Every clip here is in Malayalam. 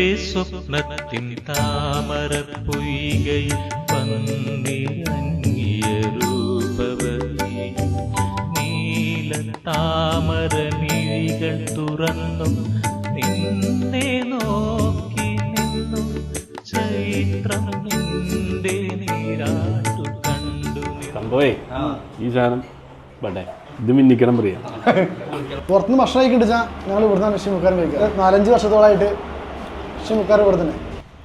എന്റെ സ്വപ്നത്തിൻ താമര പൊയ്കയിൽ പന്നിറങ്ങിയ രൂപവതി നീല താമര മിഴികൾ തുറന്നു നിന്നെ നോക്കി നിന്നു ചൈത്രം നിന്റെ നീരാട്ടു കണ്ടു. സംഭവേ ഈ സാധനം വേണ്ടേ? ഇത് മിന്നിക്കണം പറയാം. പുറത്തുനിന്ന് ഭക്ഷണം കഴിക്കണ്ടിച്ചാൽ ഞങ്ങൾ ഇവിടുന്ന് ഷിമുക്കാരൻ കഴിക്കാം. നാലഞ്ച് ഇവിടെ തന്നെ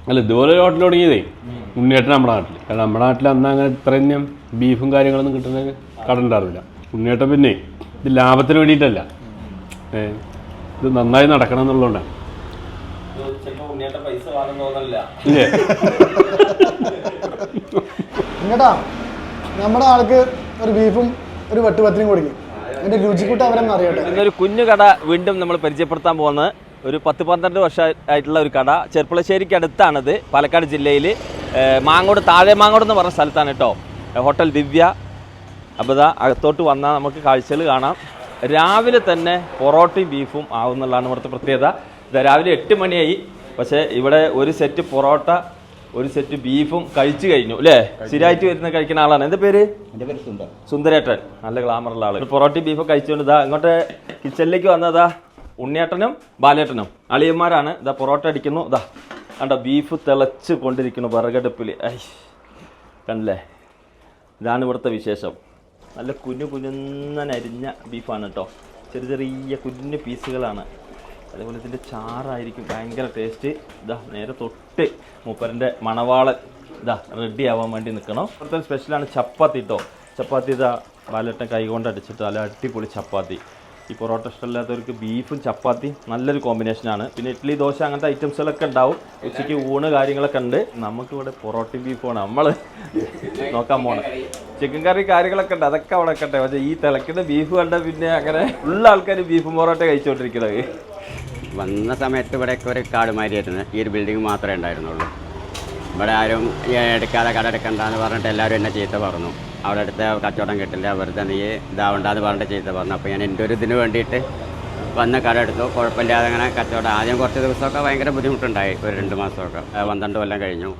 അല്ല ഇതുപോലെ ഒരു ഹോട്ടൽ തുടങ്ങിയതേ. ഉണ്ണിയേട്ടൻ നമ്മുടെ നാട്ടിൽ കാരണം നമ്മുടെ നാട്ടിൽ അന്ന് അങ്ങനെ ഇത്രയും ബീഫും കാര്യങ്ങളൊന്നും കിട്ടുന്ന കട ഉണ്ടായിരുന്നില്ല. ഉണ്ണിയേട്ടൻ പിന്നെ ഇത് ലാഭത്തിന് വേണ്ടിയിട്ടല്ല. ഏ ഇത് നന്നായി നടക്കണം എന്നുള്ളതുകൊണ്ടാണ് ഇല്ലേ? ഇങ്ങട്ടാ. നമ്മുടെ ആൾക്ക് ഒരു ബീഫും ഒരു വെട്ടുപത്തിനും കൊടുക്കും. എന്റെ രുചിക്കൂട്ട് അവരെന്നറിയട്ടെ ഇന്നൊരു കുഞ്ഞു കട വീണ്ടും നമ്മൾ പരിചയപ്പെടുത്താൻ പോകുന്നത് ഒരു പത്ത് പന്ത്രണ്ട് വർഷം ആയിട്ടുള്ള ഒരു കട. ചെർപ്പളശ്ശേരിക്ക് അടുത്താണത്. പാലക്കാട് ജില്ലയിൽ മാങ്ങോട് താഴെ മാങ്ങോട് എന്ന് പറഞ്ഞ സ്ഥലത്താണ് കേട്ടോ ഹോട്ടൽ ദിവ്യ അപ്പോൾ ഇതാ അകത്തോട്ട് വന്നാൽ നമുക്ക് കാഴ്ചകൾ കാണാം. രാവിലെ തന്നെ പൊറോട്ടയും ബീഫും ആവുന്നുള്ളതാണ് ഇവിടുത്തെ പ്രത്യേകത. ഇത് രാവിലെ എട്ട് മണിയായി. പക്ഷേ ഇവിടെ ഒരു സെറ്റ് പൊറോട്ട ഒരു സെറ്റ് ബീഫും കഴിച്ചു കഴിഞ്ഞു. അല്ലേ സ്ഥിരമായിട്ട് വരുന്ന കഴിക്കുന്ന ആളാണ്. എന്താ പേര്? സുന്ദരേട്ടൻ. നല്ല ഗ്ലാമറുള്ള ആൾ. പൊറോട്ടയും ബീഫും കഴിച്ചുകൊണ്ട് ഇതാ ഇങ്ങോട്ട് കിച്ചണിലേക്ക് വന്നതാ. ഉണ്ണിയേട്ടനും ബാലേട്ടനും. അളിയന്മാരാണ്. ഇതാ പൊറോട്ട അടിക്കുന്നു. ഇതാ കണ്ട ബീഫ് തിളച്ച് കൊണ്ടിരിക്കുന്നു വിറകടുപ്പിൽ ഐ കണ്ടല്ലേ? ഇതാണ് ഇവിടുത്തെ വിശേഷം. നല്ല കുഞ്ഞു കുഞ്ഞുന്നരിഞ്ഞ ബീഫാണ് കേട്ടോ ചെറിയ ചെറിയ കുഞ്ഞു പീസുകളാണ്. അതേപോലെ ഇതിന്റെ ചാറായിരിക്കും. ഭയങ്കര ടേസ്റ്റ് ഇതാ നേരെ തൊട്ട് മൂപ്പരന്റെ മണവാളൻ ഇതാ റെഡി ആവാൻ വേണ്ടി നിൽക്കണം. ഇവിടുത്തെ സ്പെഷ്യലാണ് ചപ്പാത്തി കേട്ടോ ചപ്പാത്തി ഇതാ ബാലട്ടൻ കൈകൊണ്ട് അടിച്ചിട്ട് നല്ല അടിപൊളി ചപ്പാത്തി. ഈ പൊറോട്ട ഇഷ്ടമില്ലാത്തവർക്ക് ബീഫും ചപ്പാത്തി നല്ലൊരു കോമ്പിനേഷനാണ് പിന്നെ ഇഡ്ഡലി ദോശ അങ്ങനത്തെ ഐറ്റംസുകളൊക്കെ ഉണ്ടാവും. ഉച്ചയ്ക്ക് ഊണ് കാര്യങ്ങളൊക്കെ ഉണ്ട്. നമുക്കിവിടെ പൊറോട്ടയും ബീഫുമാണ് നമ്മൾ നോക്കാൻ പോകണം ചിക്കൻ കറി കാര്യങ്ങളൊക്കെ ഉണ്ട്. അതൊക്കെ അവിടെ ഒക്കെ പക്ഷേ ഈ തിളക്കുന്ന ബീഫ് കണ്ട പിന്നെ അങ്ങനെ ഉള്ള ആൾക്കാർ ബീഫും പൊറോട്ട കഴിച്ചുകൊണ്ടിരിക്കുന്നത് വന്ന സമയത്ത് ഇവിടെയൊക്കെ ഒരു കാട് മാതിരിയായിരുന്നു ഈ ഒരു ബിൽഡിംഗ് മാത്രമേ ഉണ്ടായിരുന്നുള്ളൂ. ഇവിടെ ആരും എടുക്കാതെ കട എടുക്കണ്ടെന്ന് പറഞ്ഞിട്ട് എല്ലാവരും എന്നെ ചീത്ത പറഞ്ഞു. അവിടെ അടുത്ത കച്ചവടം കിട്ടില്ല വെറുതെ നീ ഇതാവണ്ടെന്ന് പറഞ്ഞിട്ട് ചെയ്ത് പറഞ്ഞു. അപ്പോൾ ഞാൻ എന്റെ ഒരു ഇതിന് വേണ്ടിയിട്ട് വന്ന കട എടുത്തു. കുഴപ്പമില്ലാതെ അങ്ങനെ കച്ചവടം. ആദ്യം കുറച്ച് ദിവസമൊക്കെ ഭയങ്കര ബുദ്ധിമുട്ടുണ്ടായി. ഒരു രണ്ട് മാസമൊക്കെ. പന്ത്രണ്ട് കൊല്ലം കഴിഞ്ഞു.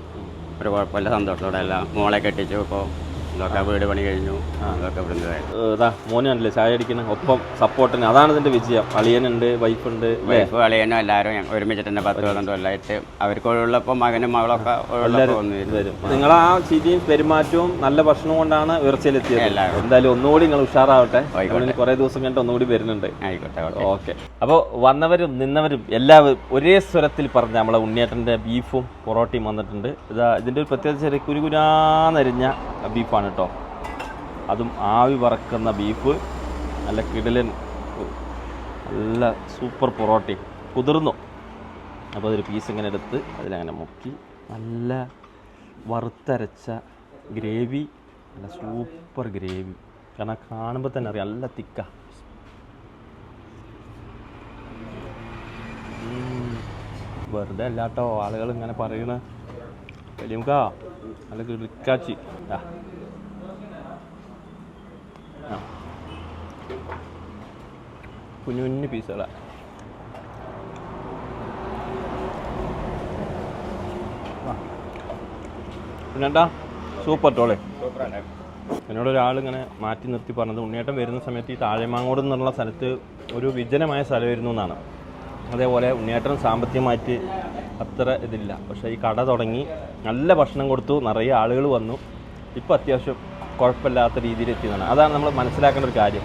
ഒരു കുഴപ്പമില്ല സന്തോഷത്തോടെ എല്ലാം മോളെ കെട്ടിച്ചു. ഇപ്പോൾ ഇതൊക്കെ വീട് പണി കഴിഞ്ഞു. അതൊക്കെ ഇതാ മോനാണല്ലേ ചായ അടിക്കുന്ന ഒപ്പം സപ്പോർട്ടിന്. അതാണ് ഇതിന്റെ വിജയം. അളിയനുണ്ട് വൈഫുണ്ട് വൈഫ് അളിയനും എല്ലാവരും ഒരുമിച്ചിട്ട് തന്നെ പത്ത് പന്ത്രണ്ട് കൊല്ലമായിട്ട് അവർക്ക് ഒഴിവുള്ളപ്പോൾ മകനും മകളൊക്കെ നിങ്ങൾ ആ. ചിരിയും പെരുമാറ്റവും നല്ല ഭക്ഷണവും കൊണ്ടാണ് ഉയർച്ചയിലെത്തിയത്. എന്തായാലും ഒന്നുകൂടി നിങ്ങൾ ഉഷാറാവട്ടെ. കുറേ ദിവസം കഴിഞ്ഞിട്ട് ഒന്നുകൂടി വരുന്നുണ്ട്. ആയിക്കോട്ടെ ഓക്കെ. അപ്പോൾ വന്നവരും നിന്നവരും എല്ലാവരും ഒരേ സ്വരത്തിൽ പറഞ്ഞ നമ്മളെ ഉണ്ണിയേട്ടന്റെ ബീഫും പൊറോട്ടയും വന്നിട്ടുണ്ട്. ഇതാ ഇതിന്റെ ഒരു പ്രത്യേകത ചെറിയ കുരുകുരാന്നരിഞ്ഞ ബീഫാണ്. കേട്ടോ അതും ആവി പറക്കുന്ന ബീഫ് നല്ല കിടലൻ നല്ല സൂപ്പർ പൊറോട്ടയും. കുതിർന്നു. അപ്പോൾ അതൊരു പീസ് ഇങ്ങനെ എടുത്ത് അതിലങ്ങനെ മുക്കി നല്ല വറുത്തരച്ച ഗ്രേവി നല്ല സൂപ്പർ ഗ്രേവി. കാരണം കാണുമ്പോൾ തന്നെ അറിയാം നല്ല തിക്ക. വെറുതെ അല്ലാട്ടോ ആളുകൾ ഇങ്ങനെ പറയണ. വലിയമുക്കാ നല്ല കിടക്കാച്ചി ആ. കുഞ്ഞു കുഞ്ഞു പീസുകളാ. പിന്നെന്താ? സൂപ്പർ ടോളെ എന്നോട് ഒരാളിങ്ങനെ മാറ്റി നിർത്തി പറഞ്ഞത് ഉണ്ണിയേട്ടൻ വരുന്ന സമയത്ത് ഈ താഴെമാങ്ങോട് എന്നുള്ള സ്ഥലത്ത് ഒരു വിജനമായ സ്ഥലമായിരുന്നു എന്നാണ് അതേപോലെ ഉണ്ണിയേട്ടൻ സാമ്പത്തികമായിട്ട് അത്ര ഇതില്ല. പക്ഷേ ഈ കട തുടങ്ങി നല്ല ഭക്ഷണം കൊടുത്തു നിറയെ ആളുകൾ വന്നു. ഇപ്പോൾ അത്യാവശ്യം കുഴപ്പമില്ലാത്ത രീതിയിൽ എത്തിയതാണ്. അതാണ് നമ്മൾ മനസ്സിലാക്കേണ്ട ഒരു കാര്യം.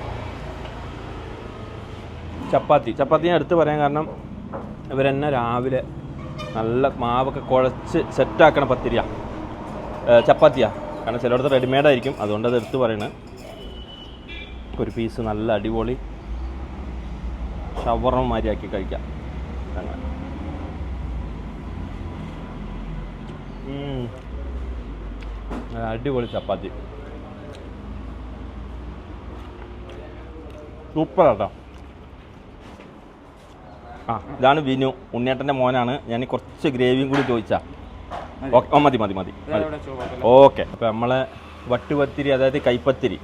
ചപ്പാത്തി. ചപ്പാത്തി ഞാൻ എടുത്ത് പറയാൻ കാരണം ഇവരെന്നെ രാവിലെ നല്ല മാവൊക്കെ കുഴച്ച് സെറ്റാക്കണ പത്തിരിയാ. ചപ്പാത്തിയാ. കാരണം ചിലയിടത്ത് റെഡിമെയ്ഡ് ആയിരിക്കും അതുകൊണ്ട് അത് എടുത്ത് പറയണേ. ഒരു പീസ് നല്ല അടിപൊളി ഷവറും മാതിരിയാക്കി കഴിക്കാം. അടിപൊളി ചപ്പാത്തി. സൂപ്പർ കേട്ടോ ആ ഇതാണ് വിനു. ഉണ്ണിയേട്ടന്റെ മോനാണ്. ഞാൻ കുറച്ച് ഗ്രേവിയും കൂടി ചോദിച്ചാ. ഓക്കെ മതി മതി മതി. മതി. ഓക്കെ. അപ്പം നമ്മളെ വട്ടുപത്തിരി അതായത് കൈപ്പത്തിരി.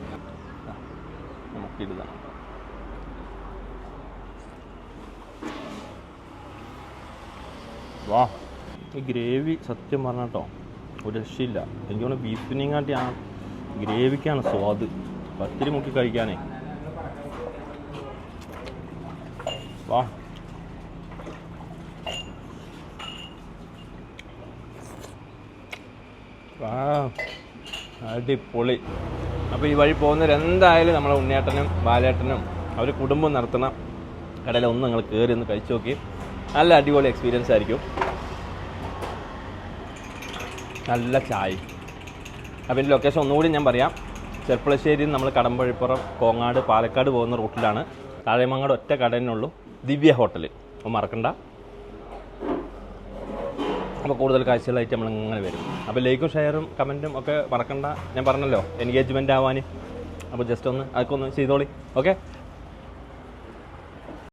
വാ. ഈ ഗ്രേവി സത്യം പറഞ്ഞ കേട്ടോ ഒരു രക്ഷയില്ല. എനിക്ക് തോന്നുന്നു ബീഫിനെയും കാട്ടി ആ ഗ്രേവിക്കാണ് സ്വാദ്. പത്തിരി മുക്കി കഴിക്കാനേ. വാ വാ അടിപൊളി. അപ്പോൾ ഈ വഴി പോകുന്നവർ എന്തായാലും നമ്മളെ ഉണ്ണിയേട്ടനും ബാലേട്ടനും അവർ കുടുംബം നടത്തണം. കടയിൽ ഒന്ന് നിങ്ങൾ കയറി ഒന്ന് കഴിച്ചു നോക്കി. നല്ല അടിപൊളി എക്സ്പീരിയൻസ് ആയിരിക്കും. നല്ല ചായ. അപ്പോൾ ഇതിന്റെ ലൊക്കേഷൻ ഒന്നുകൂടി ഞാൻ പറയാം. ചെർപ്പളശ്ശേരിയിൽ നമ്മൾ കടമ്പഴിപ്പുറം കോങ്ങാട് പാലക്കാട് പോകുന്ന റൂട്ടിലാണ് താഴെമങ്ങാട് ഒറ്റ കടലിനുള്ളൂ ദിവ്യ ഹോട്ടൽ. അപ്പോൾ മറക്കണ്ട. അപ്പോൾ കൂടുതൽ കാഴ്ചകളായിട്ട് നമ്മൾ ഇങ്ങനെ വരും. അപ്പോൾ ലൈക്കും ഷെയറും കമന്റും ഒക്കെ മറക്കണ്ട. ഞാൻ പറഞ്ഞല്ലോ എൻഗേജ്മെന്റ് ആവാൻ അപ്പോൾ ജസ്റ്റ് ഒന്ന് അതൊക്കെ ഒന്ന് ചെയ്തോളി. ഓക്കെ?